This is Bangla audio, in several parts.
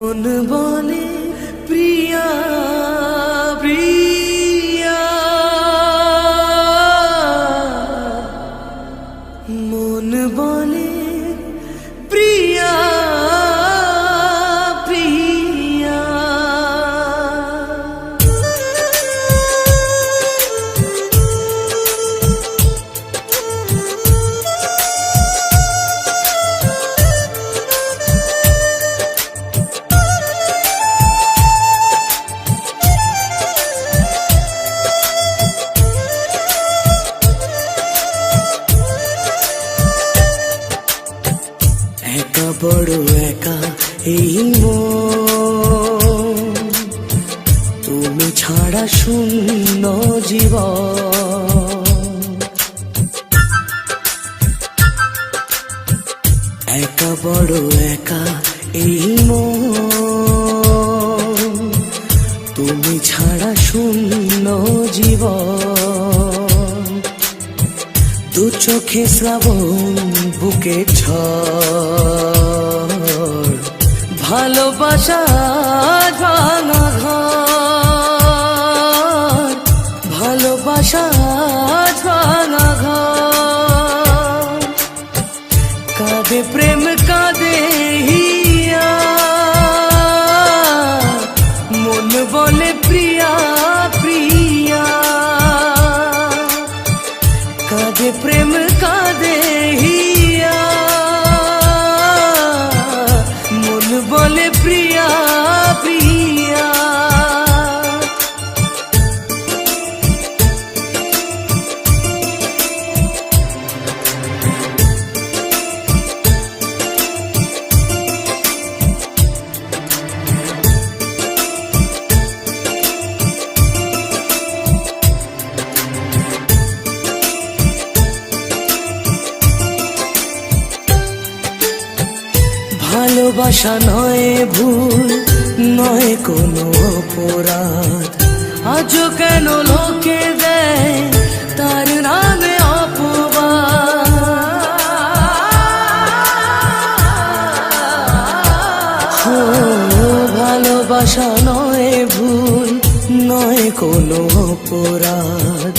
মন বলে প্রিয়া প্রিয়া। মন বলে বড় একা এই তুমি ছাড়া শূন্য জীবন। একা বড় একা এই তুমি ছাড়া শূন্য জীবন। দু চোখে শ্রাবণ বুকে ঝড় ভালোবাসা ভালোবাসা ভাঙা ঘর। প্রেম ভালোবাসা নয় ভুল, নয় কোনো অপরাধ। আজ কেন লোকে দেয় তার নামে ভালোবাসা নয় ভুল, নয় কোনো অপরাধ।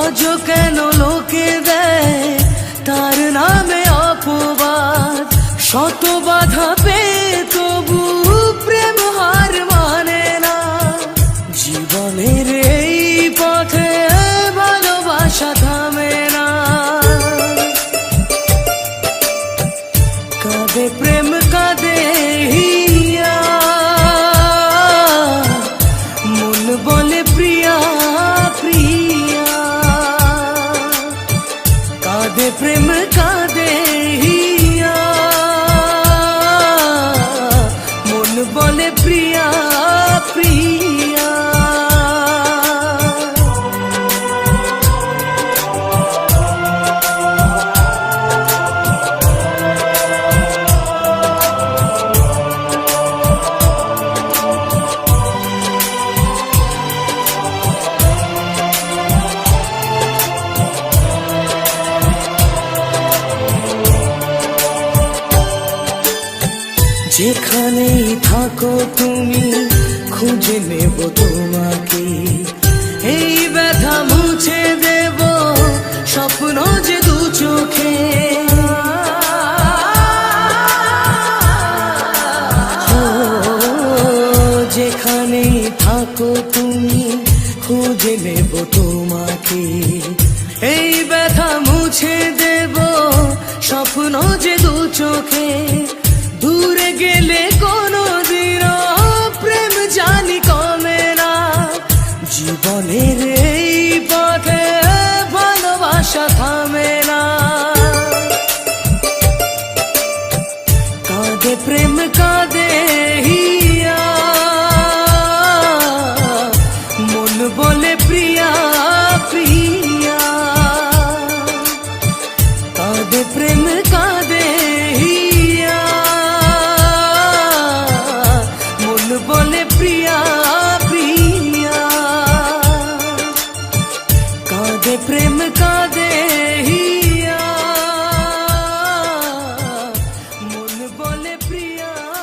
আজও কেন লোকে দেয় জীবনের এই পথে ভালোবাসা থামে না। কাঁদে প্রেম কাঁদে বলে প্রিয়া প্রিয়া। প্রেম কাঁদে যেখানেই থাকো তুমি, খুঁজে নেব তোমাকে। এই ব্যথা মুছে দেব স্বপ্ন যে দু চোখে। যেখানেই থাকো তুমি, খুঁজে নেব তোমাকে। এই ব্যথা মুছে দেব স্বপ্ন যে দু চোখে। দূরে গেলে प्रेम